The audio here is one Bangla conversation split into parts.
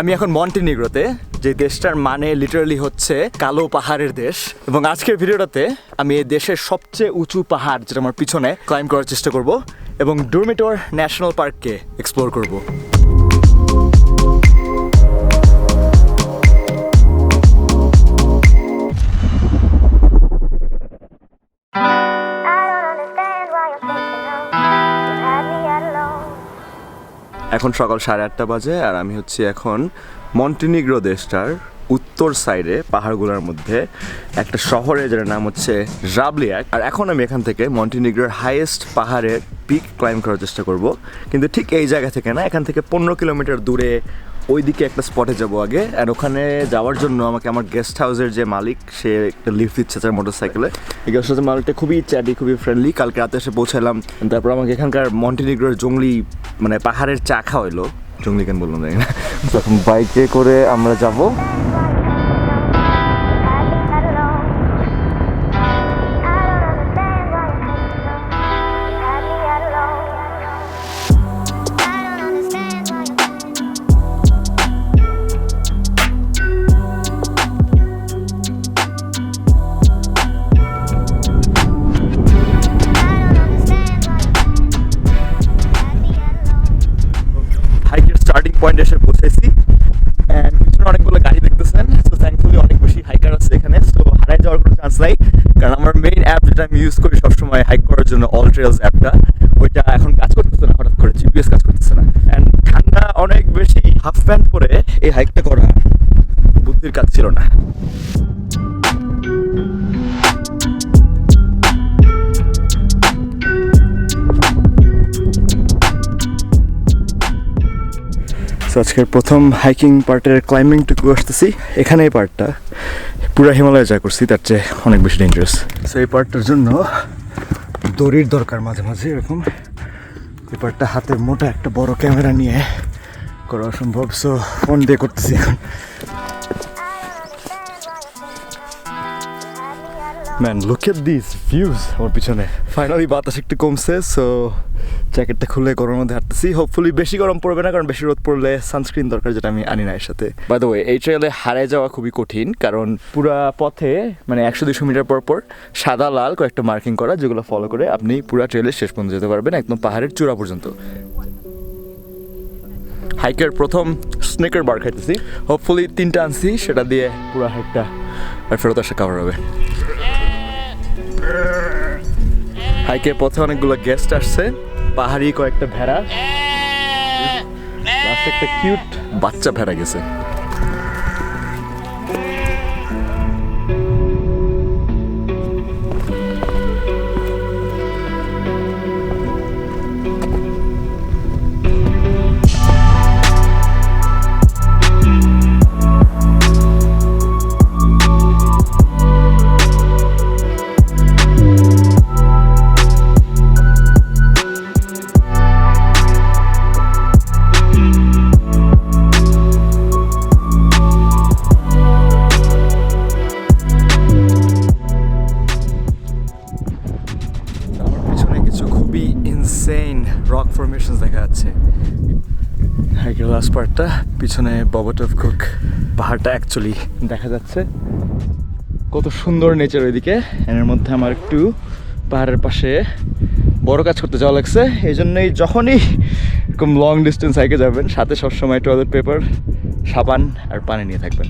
আমি এখন মন্টিনিগ্রোতে, যে দেশটার মানে লিটারালি হচ্ছে কালো পাহাড়ের দেশ। এবং আজকের ভিডিওটাতে আমি এই দেশের সবচেয়ে উঁচু পাহাড়, যেটা আমার পিছনে ক্লাইম্ব করার চেষ্টা করব। এবং ডুরমিটোর ন্যাশনাল পার্ককে এক্সপ্লোর করব। এখন সকাল সাড়ে আটটা বাজে, আর আমি হচ্ছি এখন মন্টিনিগ্রো দেশটার উত্তর সাইডে, পাহাড়গুলোর মধ্যে, একটা শহরে যেটার নাম হচ্ছে রাবলিয়াক। আর এখন আমি এখান থেকে মন্টিনিগ্রোর হাইয়েস্ট পাহাড়ের পিক ক্লাইম্ব করার চেষ্টা করব। কিন্তু ঠিক এই জায়গা থেকে না, এখান থেকে পনেরো কিলোমিটার দূরে ওইদিকে একটা স্পটে যাব আগে আর ওখানে যাওয়ার জন্য আমাকে আমার গেস্ট হাউসের যে মালিক, সে একটা লিফ্ট দিচ্ছে তার মোটর সাইকেলে এই গেস্ট হাউসের মালিকটা খুবই চ্যাডি খুবই ফ্রেন্ডলি কালকে রাতে এসে পৌঁছালাম। তারপর আমাকে এখানকার মন্টিনিগ্রোর জঙ্গলি মানে পাহাড়ের চা খাওয়াইলো। জঙ্গলি কেন বললাম না। তখন বাইকে করে আমরা যাব। পয়েন্ট এসে পৌঁছেছি। অ্যান্ড পিছনে অনেকগুলো গাড়ি দেখতেছেন সো থ্যাঙ্কফুলি অনেক বেশি হাইকার আছে এখানে সো হারাই যাওয়ার কোনো চান্স নাই। কারণ আমার মেইন অ্যাপ যেটা আমি ইউজ করি সবসময় হাইক করার জন্য অল ট্রেলস অ্যাপটা ওইটা এখন কাজ করতেছে না, হঠাৎ করে জিপিএস কাজ করতেছে না। অ্যান্ড ঠান্ডা অনেক বেশি হাফ প্যান্ট পরে এই হাইকটা করা বুদ্ধির কাজ ছিল না। সো আজকের প্রথম হাইকিং পার্টের ক্লাইম্বিংটুকু আসতেছি। এখানে এই পার্টটা। পুরো হিমালয়ে যা করছি, তার চেয়ে অনেক বেশি ডেঞ্জারাস সো এই পার্টটার জন্য দড়ির দরকার মাঝে মাঝে এরকম। এই পার্টটা হাতে মোটা একটা বড় ক্যামেরা নিয়ে করা অসম্ভব। সো ফোন দিয়ে করতেছি এখন। Man look at this views আমার পিছনে ফাইনালি বাতাস একটু কমছে সো জ্যাকেটটা খুলে গরমের মধ্যে হাঁটতেছি। হোপফুলি বেশি গরম পড়বে না, কারণ বেশি রোদ পড়লে সানস্ক্রিন দরকার যেটা আমি আনি না এর সাথে। বাই দ্য ওয়ে এই ট্রেলে হারিয়ে যাওয়া খুবই কঠিন, কারণ পুরা পথে মানে একশো দুশো মিটার পর পর সাদা, লাল কয়েকটা মার্কিং করা, যেগুলো ফলো করে আপনি পুরা ট্রেলের শেষ পর্যন্ত যেতে পারবেন, একদম পাহাড়ের চূড়া পর্যন্ত। হাইকের প্রথম স্নেকের বার খাইতেছি। হোপফুলি তিনটা আনছি, সেটা দিয়ে পুরো হাইকটা আর ফেরত আসা কাভার হবে। হাইকের পথে অনেকগুলো গেস্ট আসছে। পাহাড়ি কয়েকটা ভেড়া। লাস্টে একটা কিউট বাচ্চা ভেড়া গেছে। রক ফরমেশনস দেখা যাচ্ছে। হাইকের লাস্ট পার্টটা পিছনে ববট অফ কুক পাহাড়টা অ্যাকচুয়ালি দেখা যাচ্ছে। কত সুন্দর নেচার ওইদিকে। এর মধ্যে আমার একটু পাহাড়ের পাশে বড় কাজ করতে যাওয়া লাগছে। এই জন্যই যখনই এরকম লং ডিস্টেন্স হাইকে যাবেন, সাথে সবসময় টয়লেট পেপার সাবান আর পানি নিয়ে থাকবেন।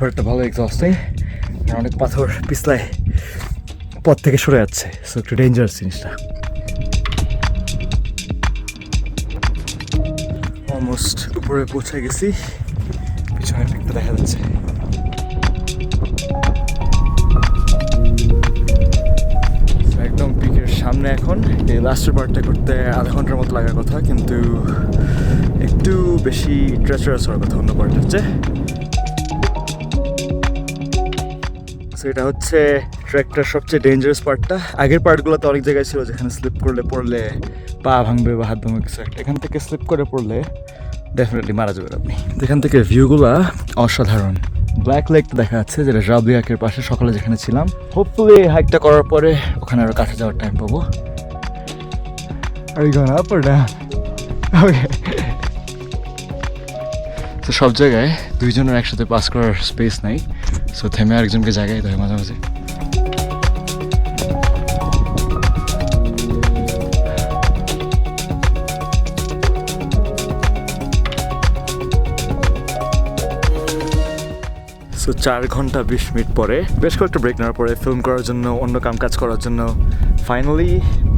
একটা ভালো এক্সস্টিং অনেক পাথর পিছলায় পথ থেকে সরে যাচ্ছে। সো একটু ডেঞ্জারাস জিনিসটা। অলমোস্ট উপরে পৌঁছে গেছি। পিছনে একটা দেখা যাচ্ছে। একদম পিকের সামনে এখন। এই লাস্টের পার্টটা করতে আধা ঘণ্টার মতো লাগার কথা, কিন্তু একটু বেশি ট্রেচারাস হওয়ার কথা অন্য পার্ট হচ্ছে এটা হচ্ছে ট্র্যাকটার সবচেয়ে ডেঞ্জারাস পার্টটা আগের পার্টগুলোতে অনেক জায়গায় ছিল যেখানে স্লিপ করলে পড়লে পা ভাঙবে বা হাত ভাঙবে, কিছু একটা। এখান থেকে স্লিপ করে পড়লে ডেফিনেটলি মারা যাবেন আপনি। এখান থেকে ভিউগুলা অসাধারণ। ব্ল্যাক লেকটা দেখা যাচ্ছে, যেটা রাবলিয়াকের পাশে সকালে যেখানে ছিলাম। হোপফুলি হাইকটা করার পরে ওখানে আরও কাছে যাওয়ার টাইম পাবো। Going up or down? Okay. তো সব জায়গায় দুইজনের একসাথে পাস করার স্পেস নাই। সো থেমে আরেকজনকে জায়গায় দেয় মাঝে মাঝে সো চার ঘণ্টা বিশ মিনিট পরে, বেশ কয়েকটা ব্রেক নেওয়ার পরে ফিল্ম করার জন্য, অন্য কাম কাজ করার জন্য ফাইনালি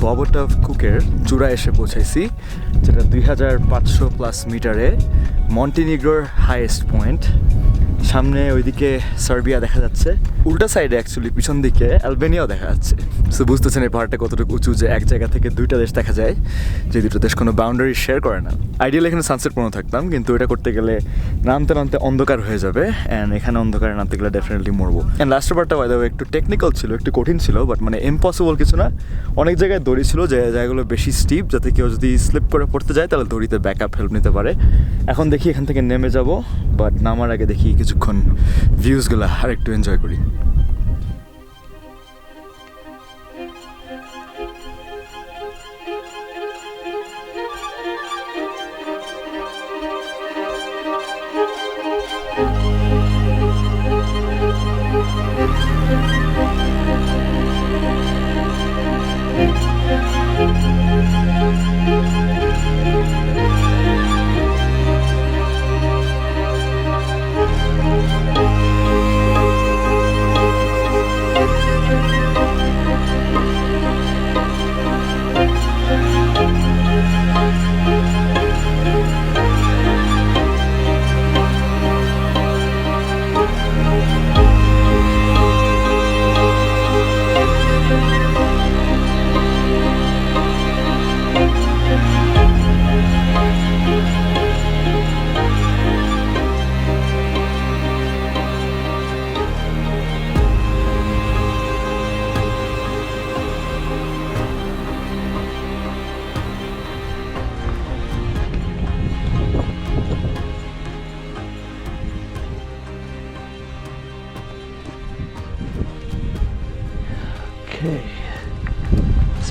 ববট অফ কুকের চূড়া এসে পৌঁছাইছি, যেটা দুই হাজার পাঁচশো প্লাস মিটারে মন্টিনিগ্রোর হাইয়েস্ট পয়েন্ট সামনে ওইদিকে সার্বিয়া দেখা যাচ্ছে। উল্টা সাইডে অ্যাকচুয়ালি পিছন দিকে অ্যালবেনিয়াও দেখা যাচ্ছে। সো বুঝতেছেন এই পাহাড়টা কতটুকু উঁচু যে এক জায়গা থেকে দুইটা দেশ দেখা যায়, যে দুটো দেশ কোনো বাউন্ডারি শেয়ার করে না। আইডিয়াল এখানে সানসেট পর্যন্ত থাকতাম, কিন্তু এটা করতে গেলে নামতে নামতে অন্ধকার হয়ে যাবে অ্যান্ড এখানে অন্ধকারে নামতে গেলে ডেফিনেটলি মরবো। অ্যান্ড লাস্ট পার্টটা বাইদা একটু টেকনিক্যাল ছিল, একটু কঠিন ছিল বাট মানে ইম্পসিবল কিছু না। অনেক জায়গায় দড়ি ছিল, যে জায়গাগুলো বেশি স্টিপ যাতে কেউ যদি স্লিপ করে পড়তে যায়, তাহলে দড়িতে ব্যাক আপ হেল্প নিতে পারে। এখন দেখি এখান থেকে নেমে যাব বাট নামার আগে দেখি কিছুক্ষণ ভিউজগুলো আর একটু এনজয় করি।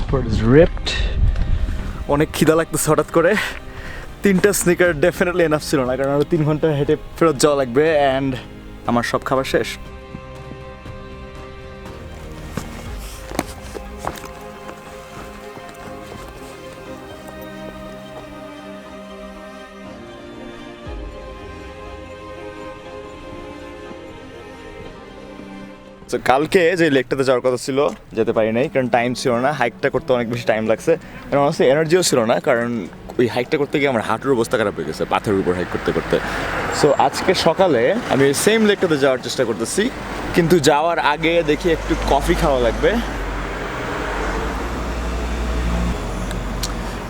Sport is ripped. অনেক খিদা লাগতেছে হঠাৎ করে তিনটা স্নিকার ডেফিনেটলি এনাফ ছিল না, কারণ আরও তিন ঘণ্টা হেঁটে ফেরত যাওয়া লাগবে অ্যান্ড আমার সব খাবার শেষ তো কালকে যে লেকটাতে যাওয়ার কথা ছিল, যেতে পারি নাই, কারণ টাইম ছিল না হাইকটা করতে অনেক বেশি টাইম লাগছে। আর অনেক এনার্জিও ছিল না, কারণ ওই হাইকটা করতে গিয়ে আমার হাঁটুর অবস্থা খারাপ হয়ে গেছে, পাথরের উপর হাইক করতে করতে। সো আজকে সকালে আমি সেম লেকটাতে যাওয়ার চেষ্টা করতেছি, কিন্তু যাওয়ার আগে দেখি একটু কফি খাওয়া লাগবে।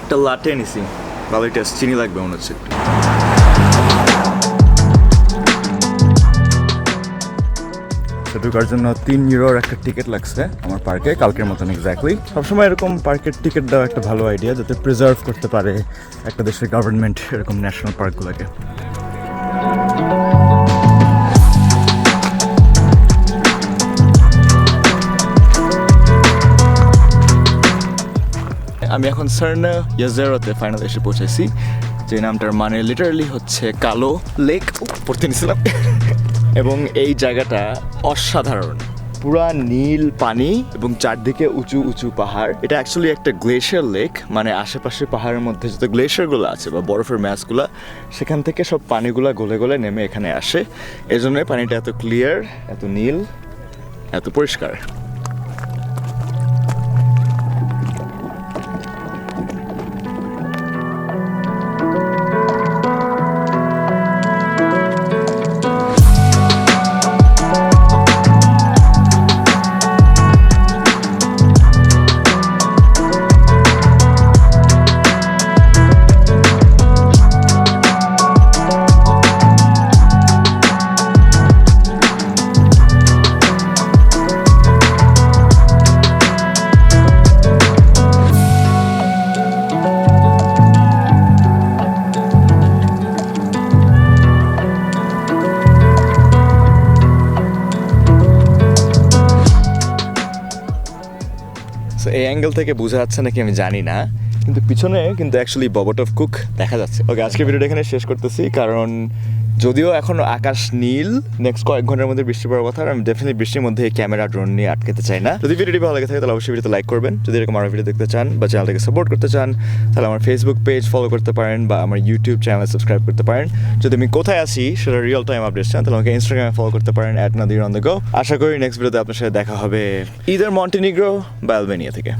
একটা লাটে নিছি ভালোই টেস্ট চিনি লাগবে মনে হচ্ছে একটু। তো ঢোকার জন্য তিন ইউরোর একটা টিকিট লাগছে আমার পার্কে কালকের মতন এক্স্যাক্টলি সবসময় এরকম পার্কের টিকিট দেওয়া একটা ভালো আইডিয়া যাতে প্রিজার্ভ করতে পারে একটা দেশের গভর্নমেন্ট এরকম ন্যাশনাল পার্কগুলোকে আমি এখন সার্না ইয়াজেরোতে ফাইনাল এসে পৌঁছেছি, যে নামটার মানে লিটারালি হচ্ছে কালো লেক পড়তে নিছিলাম। এবং এই জায়গাটা অসাধারণ। পুরা নীল পানি এবং চারদিকে উঁচু উঁচু পাহাড়। এটা অ্যাকচুয়ালি একটা গ্লেশিয়ার লেক মানে আশেপাশে পাহাড়ের মধ্যে যত গ্লেশিয়ারগুলো আছে বা বরফের ম্যাচগুলো সেখান থেকে সব পানিগুলো গলে গলে নেমে এখানে আসে। এজন্য পানিটা এত ক্লিয়ার এত নীল, এত পরিষ্কার। এই অ্যাঙ্গেল থেকে বোঝা যাচ্ছে নাকি আমি জানি না, কিন্তু পিছনে কিন্তু অ্যাকচুয়ালি ববট অফ কুক দেখা যাচ্ছে। ওকে আজকে ভিডিওটা এখানে শেষ করতেছি, কারণ যদিও এখন আকাশ নীল নেক্সট কয়েক ঘণ্টার মধ্যে বৃষ্টি পড়ার কথা আমি ডেফিনেটলি বৃষ্টির মধ্যে ক্যামেরা ড্রোন নিয়ে আটকাতে চাই না। যদি ভিডিওটি ভালো লাগে থাকে, তাহলে অবশ্যই ভিডিওতে লাইক করবেন। যদি এরকম আরও ভিডিও দেখতে চান বা চ্যানেলটাকে সাপোর্ট করতে চান, তাহলে আমার ফেসবুক পেজ ফলো করতে পারেন বা আমার ইউটিউব চ্যানেল সাবস্ক্রাইব করতে পারেন। যদি আমি কোথায় আসি সেটা রিয়েল টাইম আপডেট চান, তাহলে আমাকে ইনস্টাগ্রামে ফলো করতে পারেন at Nadir on the go আশা করি নেক্সট ভিডিওতে আপনার সাথে দেখা হবে ইদার মন্টিনিগ্রো বা অ্যালবেনিয়া থেকে।